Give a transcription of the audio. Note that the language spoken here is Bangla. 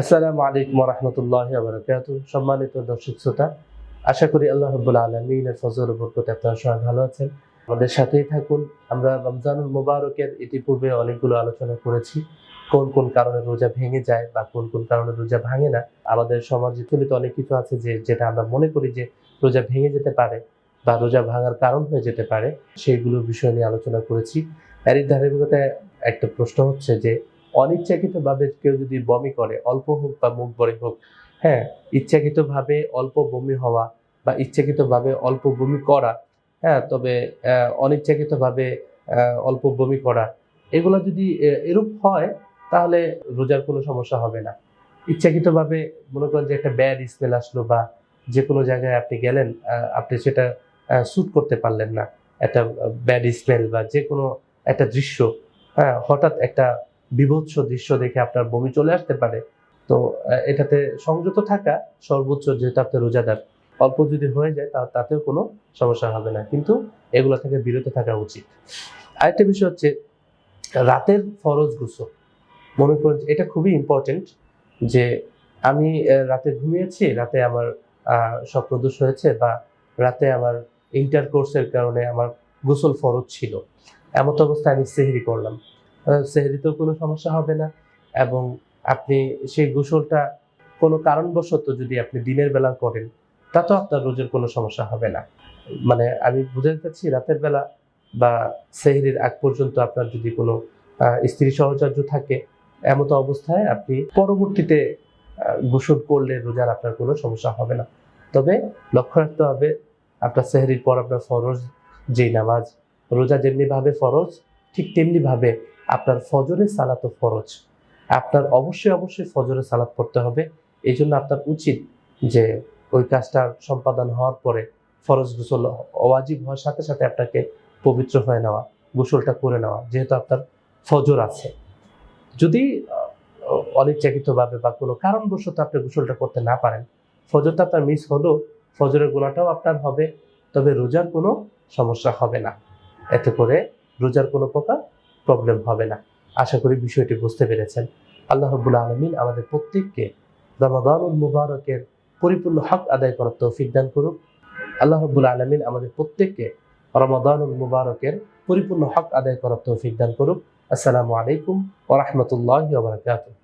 আসসালামু আলাইকুম রহমতুল্লাহ বরকাত সম্মানিত দর্শক শ্রোতা, আশা করি আল্লাহ রব্বুল আলমিনের ফজল বরকতে আপনারা সবাই ভালো আছেন। আমাদের সাথেই থাকুন, আমরা রমজানুল মোবারকের ইতিপূর্বে অনেকগুলো আলোচনা করেছি। কোন কোন কারণে রোজা ভেঙে যায় বা কোন কোন কারণে রোজা ভাঙে না, আমাদের সমাজে চলিত অনেক কিছু আছে যে, যেটা আমরা মনে করি যে রোজা ভেঙে যেতে পারে বা রোজা ভাঙার কারণ হয়ে যেতে পারে, সেইগুলো বিষয় নিয়ে আলোচনা করেছি। এরই ধারাবাহিকতায় একটা প্রশ্ন হচ্ছে যে অনিচ্ছাকৃতভাবে কেউ যদি বমি করে, অল্প হোক বা মুখ বড়ে হোক হ্যাঁ ইচ্ছাকৃতভাবে অল্প বমি হওয়া বা ইচ্ছাকৃতভাবে অল্প বমি করা হ্যাঁ তবে অনিচ্ছাকৃতভাবে অল্প বমি করা, এগুলো যদি এরূপ হয়, তাহলে রোজার কোনো সমস্যা হবে না। ইচ্ছাকৃতভাবে মনে করেন যে একটা ব্যাড স্মেল আসলো বা যে কোনো জায়গায় আপনি গেলেন আপনি সেটা শ্যুট করতে পারলেন না। একটা ব্যাড স্মেল বা যে কোনো একটা দৃশ্য হ্যাঁ হঠাৎ একটা বিভৎস দৃশ্য দেখে আপনার বমি চলে আসতে পারে। তো এটাতে সংযত থাকা সর্বোচ্চ যেহেতু আপনি রোজাদার অল্প যদি হয়ে যায়, তা তাতেও কোনো সমস্যা হবে না। কিন্তু এগুলো থেকে বিরত থাকা উচিত। আরেকটা বিষয় হচ্ছে, রাতের ফরজ গোসল। মনে করেন এটা খুবই ইম্পর্টেন্ট যে আমি রাতে ঘুমিয়েছি, রাতে আমার স্বপ্নদোষ হয়েছে বা রাতে আমার ইন্টার কোর্সের কারণে আমার গোসল ফরজ ছিল। এমত অবস্থায় আমি সেহরি করলাম। সেহরিতেও কোনো সমস্যা হবে না। এবং আপনি সেই গোসলটা কোনো কারণবশত যদি আপনি দিনের বেলা করেন, তাতেও আপনার রোজের কোনো সমস্যা হবে না। মানে আমি বুঝতে চাচ্ছি, রাতের বেলা বা সেহরির আগ পর্যন্ত আপনার যদি কোনো স্ত্রী সহচর্য থাকে এমতো অবস্থায় আপনি পরবর্তীতে গোসল করলে রোজার আপনার কোনো সমস্যা হবে না। তবে লক্ষ্য রাখতে হবে, আপনার সেহরির পর আপনার ফরজ, যেই নামাজ, রোজা যেমনিভাবে ফরজ, ঠিক তেমনিভাবে আপনার ফজরের সালাতও ফরজ। আপনার অবশ্যই অবশ্যই ফজরের সালাত পড়তে হবে। এই জন্য আপনার উচিত যে ওই কাজটা সম্পাদন হওয়ার পরে ফরজ গোসল অওয়াজিব হওয়ার সাথে সাথে আপনাকে পবিত্র হয়ে নেওয়া, গোসলটা করে নেওয়া, যেহেতু আপনার ফজর আছে। যদি অনিচ্ছাকৃতভাবে বা কোনো কারণবশত আপনি গোসলটা করতে না পারেন, ফজরটা আপনার মিস হলো, ফজরের গোনাটাও আপনার হবে, তবে রোজার কোনো সমস্যা হবে না। এতে করে রোজার কোনো প্রকার প্রবলেম হবে না। আশা করি বিষয়টি বুঝতে পেরেছেন। আল্লাহ রবুল আলমিন আমাদের প্রত্যেককে রমাদানুল মুবারকের পরিপূর্ণ হক আদায় করার তৌফিক দান করুক। আল্লাহ রবুল আলমিন আমাদের প্রত্যেককে রমাদানুল মুবারকের পরিপূর্ণ হক আদায় করার তৌফিক দান করুক। আসসালামু আলাইকুম ওরহমতুল্লাহ বারকাতুহ।